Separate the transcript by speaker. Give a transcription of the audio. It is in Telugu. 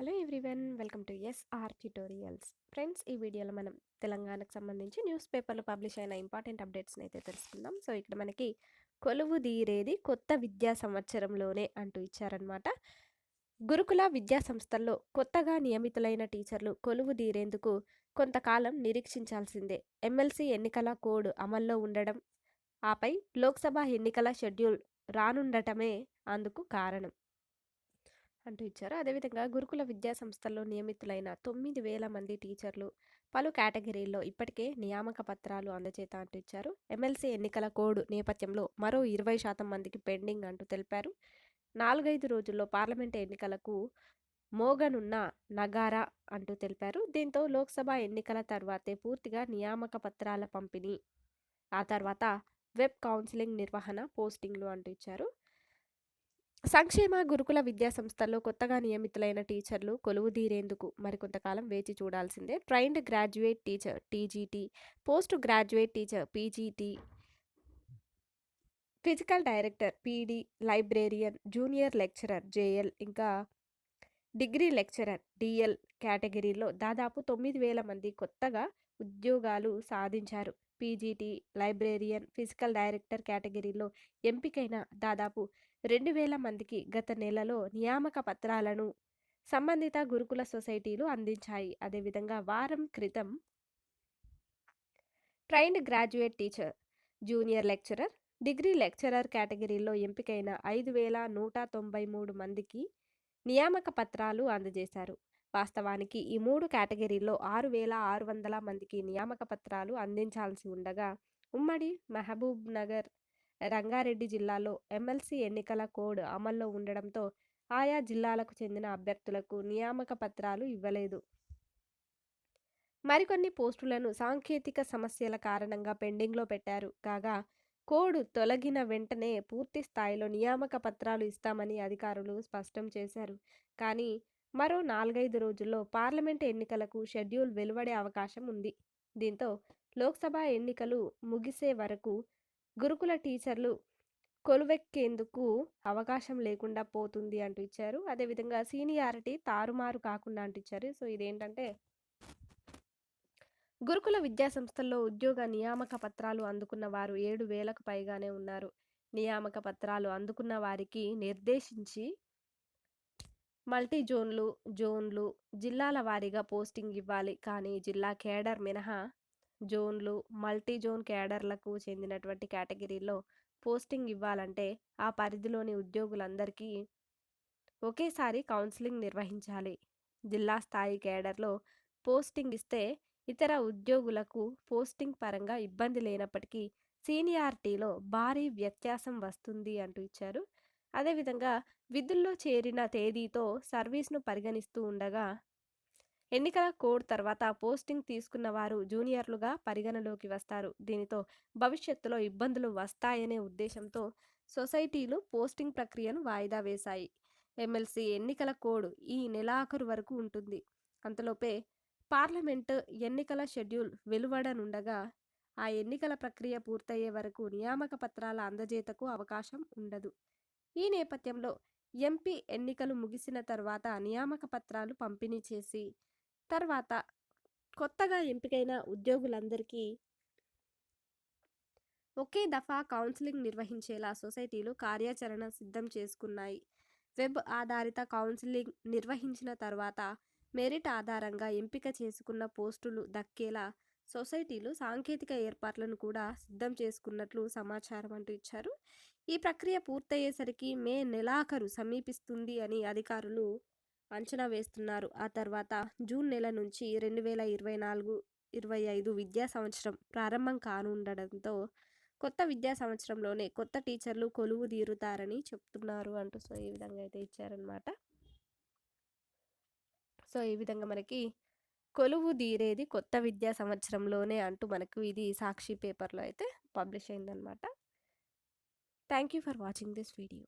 Speaker 1: Hello everyone welcome to SR tutorials. Friends ఈ వీడియోలో మనం తెలంగాణకు సంబంధించి న్యూస్ పేపర్లో పబ్లిష్ అయిన ఇంపార్టెంట్ అప్డేట్స్ని అయితే తెలుసుకుందాం. సో ఇక్కడ మనకి కొలువు తీరేది కొత్త విద్యా సంవత్సరంలోనే అంటూ ఇచ్చారనమాట గురుకుల విద్యా సంస్థల్లో కొత్తగా నియమితులైన టీచర్లు కొలువు తీరేందుకు కొంతకాలం నిరీక్షించాల్సిందే. ఎమ్మెల్సీ ఎన్నికల కోడ్ అమల్లో ఉండడం ఆపై లోక్సభ ఎన్నికల షెడ్యూల్ రానుండటమే అందుకు కారణం. అంటూ ఇచ్చారు. అదేవిధంగా గురుకుల విద్యా సంస్థల్లో నియమితులైన తొమ్మిది వేల మంది టీచర్లు పలు కేటగిరీల్లో ఇప్పటికే నియామక పత్రాలు అందజేత అంటూ ఇచ్చారు. ఎమ్మెల్సీ ఎన్నికల కోడ్ నేపథ్యంలో మరో ఇరవై శాతం మందికి పెండింగ్ అంటూ తెలిపారు. నాలుగైదు రోజుల్లో పార్లమెంట్ ఎన్నికలకు మోగనున్న నగారా అంటూ తెలిపారు. దీంతో లోక్సభ ఎన్నికల తర్వాతే పూర్తిగా నియామక పత్రాల పంపిణీ ఆ తర్వాత వెబ్ కౌన్సిలింగ్ నిర్వహణ పోస్టింగ్లు అంటూ ఇచ్చారు. సంక్షేమ గురుకుల విద్యా సంస్థల్లో కొత్తగా నియమితులైన టీచర్లు కొలువు తీరేందుకు మరికొంతకాలం వేచి చూడాల్సిందే. Trained graduate teacher TGT post graduate teacher PGT physical director PD librarian junior lecturer JL ఇంకా డిగ్రీ లెక్చరర్ డిఎల్ కేటగిరీలో దాదాపు తొమ్మిది వేల మంది కొత్తగా ఉద్యోగాలు సాధించారు. పీజీటీ లైబ్రేరియన్ ఫిజికల్ డైరెక్టర్ కేటగిరీలో ఎంపికైన దాదాపు రెండు వేల మందికి గత నెలలో నియామక పత్రాలను సంబంధిత గురుకుల సొసైటీలు అందించాయి. అదేవిధంగా వారం క్రితం trained graduate teacher junior lecturer degree lecturer కేటగిరీలో ఎంపికైన ఐదు వేల నూట తొంభై మూడు మందికి నియామక పత్రాలు అందజేశారు. వాస్తవానికి ఈ మూడు కేటగిరీల్లో ఆరు వేల ఆరు వందల మందికి నియామక పత్రాలు అందించాల్సి ఉండగా ఉమ్మడి మహబూబ్ నగర్ రంగారెడ్డి జిల్లాలో ఎమ్మెల్సీ ఎన్నికల కోడ్ అమల్లో ఉండడంతో ఆయా జిల్లాలకు చెందిన అభ్యర్థులకు నియామక పత్రాలు ఇవ్వలేదు. మరికొన్ని పోస్టులను సాంకేతిక సమస్యల కారణంగా పెండింగ్లో పెట్టారు. కాగా కోడ్ తొలగిన వెంటనే పూర్తి స్థాయిలో నియామక పత్రాలు ఇస్తామని అధికారులు స్పష్టం చేశారు. కానీ మరో నాలుగైదు రోజుల్లో పార్లమెంట్ ఎన్నికలకు షెడ్యూల్ వెలువడే అవకాశం ఉంది. దీంతో లోక్సభ ఎన్నికలు ముగిసే వరకు గురుకుల టీచర్లు కొలువెక్కేందుకు అవకాశం లేకుండా పోతుంది అంటూ ఇచ్చారు. అదేవిధంగా సీనియారిటీ తారుమారు కాకుండా అంటూ ఇచ్చారు. సో ఇదేంటంటే గురుకుల విద్యా సంస్థల్లో ఉద్యోగ నియామక పత్రాలు అందుకున్న వారు ఏడు వేలకు పైగానే ఉన్నారు. నియామక పత్రాలు అందుకున్న వారికి నిర్దేశించి మల్టీ జోన్లు జోన్లు జిల్లాల వారీగా పోస్టింగ్ ఇవ్వాలి. కానీ జిల్లా కేడర్ మినహా జోన్లు మల్టీ జోన్ కేడర్లకు చెందినటువంటి కేటగిరీలో పోస్టింగ్ ఇవ్వాలంటే ఆ పరిధిలోని ఉద్యోగులందరికీ ఒకేసారి కౌన్సిలింగ్ నిర్వహించాలి. జిల్లా స్థాయి కేడర్లో పోస్టింగ్ ఇస్తే ఇతర ఉద్యోగులకు పోస్టింగ్ పరంగా ఇబ్బంది లేనప్పటికీ సీనియారిటీలో భారీ వ్యత్యాసం వస్తుంది అంటూ ఇచ్చారు. అదేవిధంగా విధుల్లో చేరిన తేదీతో సర్వీస్ను పరిగణిస్తూ ఉండగా ఎన్నికల కోడ్ తర్వాత పోస్టింగ్ తీసుకున్న వారు జూనియర్లుగా పరిగణలోకి వస్తారు. దీనితో భవిష్యత్తులో ఇబ్బందులు వస్తాయనే ఉద్దేశంతో సొసైటీలు పోస్టింగ్ ప్రక్రియను వాయిదా వేశాయి. ఎమ్మెల్సీ ఎన్నికల కోడ్ ఈ నెలాఖరు వరకు ఉంటుంది. అంతలోపే పార్లమెంటు ఎన్నికల షెడ్యూల్ వెలువడనుండగా ఆ ఎన్నికల ప్రక్రియ పూర్తయ్యే వరకు నియామక పత్రాల అందజేతకు అవకాశం ఉండదు. ఈ నేపథ్యంలో ఎంపీ ఎన్నికలు ముగిసిన తర్వాత నియామక పత్రాలు పంపిణీ చేసి తర్వాత కొత్తగా ఎంపికైన ఉద్యోగులందరికీ ఒకే దఫా కౌన్సిలింగ్ నిర్వహించేలా సొసైటీలు కార్యాచరణ సిద్ధం చేసుకున్నాయి. వెబ్ ఆధారిత కౌన్సిలింగ్ నిర్వహించిన తర్వాత మెరిట్ ఆధారంగా ఎంపిక చేసుకున్న పోస్టులు దక్కేలా సొసైటీలు సాంకేతిక ఏర్పాట్లను కూడా సిద్ధం చేసుకున్నట్లు సమాచారం అంటూ ఇచ్చారు. ఈ ప్రక్రియ పూర్తయ్యేసరికి మే నెలాఖరు సమీపిస్తుంది అని అధికారులు అంచనా వేస్తున్నారు. ఆ తర్వాత జూన్ నెల నుంచి రెండు వేల ఇరవై నాలుగు ఇరవై ఐదు విద్యా సంవత్సరం ప్రారంభం కానుండడంతో కొత్త విద్యా సంవత్సరంలోనే కొత్త టీచర్లు కొలువు తీరుతారని చెప్తున్నారు అంటూ సో ఈ విధంగా అయితే ఇచ్చారనమాట సో ఈ విధంగా మనకి కొలువు తీరేది కొత్త విద్యా సంవత్సరంలోనే అంటూ మనకు ఇది సాక్షి పేపర్లో అయితే పబ్లిష్ అయిందనమాట thank you for watching this video.